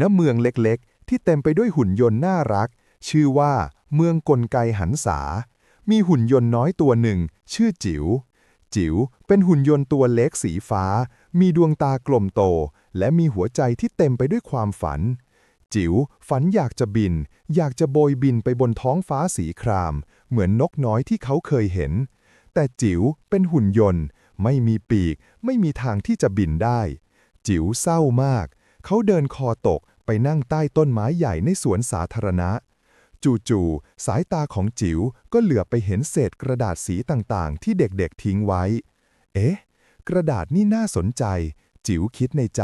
ณเมืองเล็กๆ ที่เต็มไปด้วยหุ่นยนต์น่ารัก ชื่อว่าเมืองกลไกหันษา มีหุ่นยนต์น้อยตัวหนึ่ง ชื่อจิ๋ว จิ๋วเป็นหุ่นยนต์ตัวเล็กสีฟ้า มีดวงตากลมโต และมีหัวใจที่เต็มไปด้วยความฝัน จิ๋วฝันอยากจะบิน อยากจะโบยบินไปบนท้องฟ้าสีคราม เหมือนนกน้อยที่เขาเคยเห็น แต่จิ๋วเป็นหุ่นยนต์ ไม่มีปีก ไม่มีทางที่จะบินได้ จิ๋วเศร้ามาก เขาเดินคอตกไปนั่งใต้ต้นไม้ใหญ่ในสวนสาธารณะ จู่ๆสายตาของจิ๋วก็เหลือบไปเห็นเศษกระดาษสีต่างๆ ที่เด็กๆทิ้งไว้ เอ๊ะ กระดาษนี่น่าสนใจ จิ๋วคิดในใจ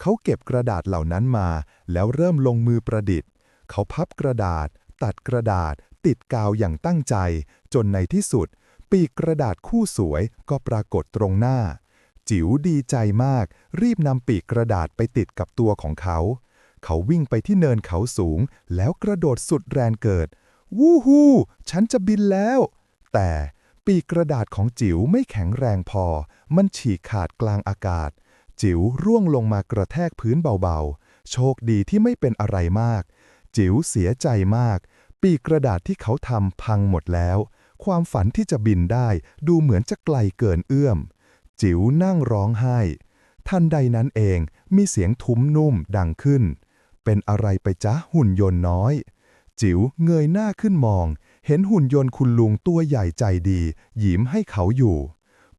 เขาเก็บกระดาษเหล่านั้นมา แล้วเริ่มลงมือประดิษฐ์ เขาพับกระดาษ ตัดกระดาษ ติดกาวอย่างตั้งใจ จนในที่สุด ปีกกระดาษคู่สวยก็ปรากฏตรงหน้า จิ๋วดีใจมาก รีบนำปีกกระดาษไปติดกับตัวของเขา เขาวิ่งไปที่เนินเขาสูง แล้วกระโดดสุดแรงเกิด วู้ฮู้ฉันจะบินแล้ว แต่ปีกกระดาษของจิ๋วไม่แข็งแรงพอ มันฉีกขาดกลางอากาศ จิ๋วร่วงลงมากระแทกพื้นเบาๆ โชคดีที่ไม่เป็นอะไรมาก จิ๋วเสียใจมาก ปีกกระดาษที่เขาทำพังหมดแล้ว ความฝันที่จะบินได้ดูเหมือนจะไกลเกินเอื้อม จิ๋วนั่งร้องไห้ ทันใดนั้นเองมีเสียงทุ้มนุ่มดังขึ้น เป็นอะไรไปจ๊ะหุ่นยนต์น้อย จิ๋วเงยหน้าขึ้นมอง เห็นหุ่นยนต์คุณลุงตัวใหญ่ใจดี ยิ้มให้เขาอยู่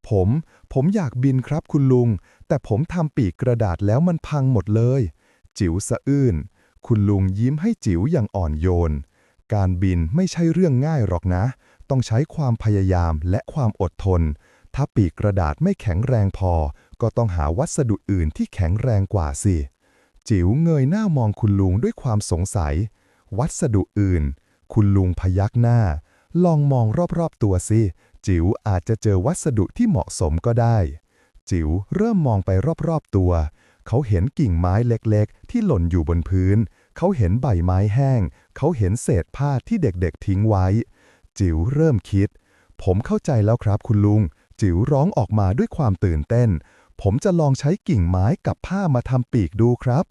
ผม ผมอยากบินครับคุณลุง แต่ผมทำปีกกระดาษแล้วมันพังหมดเลย จิ๋วสะอื้น คุณลุงยิ้มให้จิ๋วอย่างอ่อนโยน การบินไม่ใช่เรื่องง่ายหรอกนะ ต้องใช้ความพยายามและความอดทน ถ้าปีกกระดาษไม่แข็งแรงพอ ก็ต้องหาวัสดุอื่นที่แข็งแรงกว่าสิ จิ๋วเงยหน้ามองคุณลุงด้วยความสงสัย วัสดุอื่น คุณลุงพยักหน้า ลองมองรอบๆตัวสิ จิ๋วอาจจะเจอวัสดุที่เหมาะสมก็ได้ จิ๋วเริ่มมองไปรอบๆตัว เขาเห็นกิ่งไม้เล็กๆ ที่หล่นอยู่บนพื้น เขาเห็นใบไม้แห้ง เขาเห็นเศษผ้าที่เด็กๆทิ้งไว้ จิ๋วเริ่มคิด ผมเข้าใจแล้วครับคุณลุง จิ๋วร้องออกมาด้วยความตื่นเต้น ผมจะลองใช้กิ่งไม้กับผ้ามาทำปีกดูครับ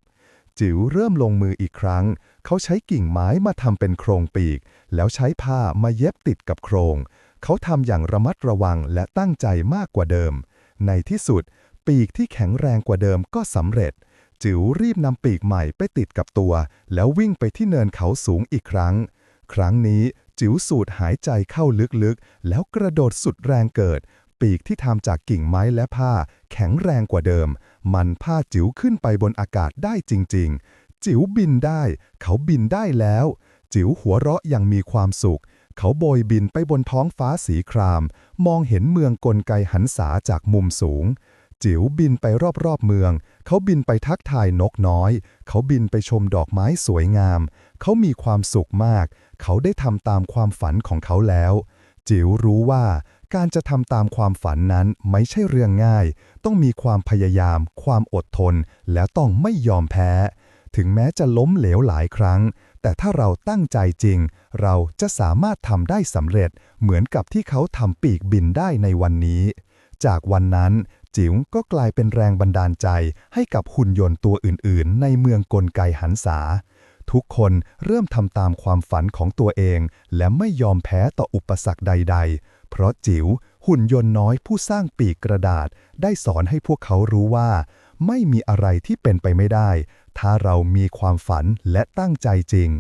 จิ๋วเริ่มลงมืออีกครั้ง เขาใช้กิ่งไม้มาทำเป็นโครงปีก แล้วใช้ผ้ามาเย็บติดกับโครง เขาทำอย่างระมัดระวังและตั้งใจมากกว่าเดิม ในที่สุด ปีกที่แข็งแรงกว่าเดิมก็สำเร็จ จิ๋วรีบนำปีกใหม่ไปติดกับตัว แล้ววิ่งไปที่เนินเขาสูงอีกครั้ง ครั้งนี้จิ๋วสูดหายใจเข้าลึกๆ แล้วกระโดดสุดแรงเกิด ปีกที่ทำจากกิ่งไม้และผ้า แข็งแรงกว่าเดิม มันผ้าจิ๋วขึ้นไปบนอากาศได้จริง ๆ จิ๋วบินได้ เขาบินได้แล้ว จิ๋วหัวเราะอย่างมีความสุข เขาโบยบินไปบนท้องฟ้าสีคราม มองเห็นเมืองกลไกหันษาจากมุมสูงจิ๋วบินไปรอบๆเมือง เขาบินไปทักทายนกน้อย เขาบินไปชมดอกไม้สวยงาม เขามีความสุขมาก เขาได้ทำตามความฝันของเขาแล้ว จิ๋วรู้ว่า การจะทำตามความฝันนั้นไม่ใช่เรื่องง่าย ต้องมีความพยายาม ความอดทน และต้องไม่ยอมแพ้ ถึงแม้จะล้มเหลวหลายครั้ง แต่ถ้าเราตั้งใจจริง เราจะสามารถทำได้สำเร็จ เหมือนกับที่เขาทำปีกบินได้ในวันนี้ จากวันนั้นจิ๋วก็กลายเป็นแรงบันดาลใจให้กับหุ่นยนต์ตัวอื่น ๆ ในเมืองกลไกหันษา ทุกคนเริ่มทำตามความฝันของตัวเอง และไม่ยอมแพ้ต่ออุปสรรคใด ๆ เพราะจิ๋วหุ่นยนต์น้อยผู้สร้างปีกกระดาษ ได้สอนให้พวกเขารู้ว่า ไม่มีอะไรที่เป็นไปไม่ได้ ถ้าเรามีความฝันและตั้งใจจริง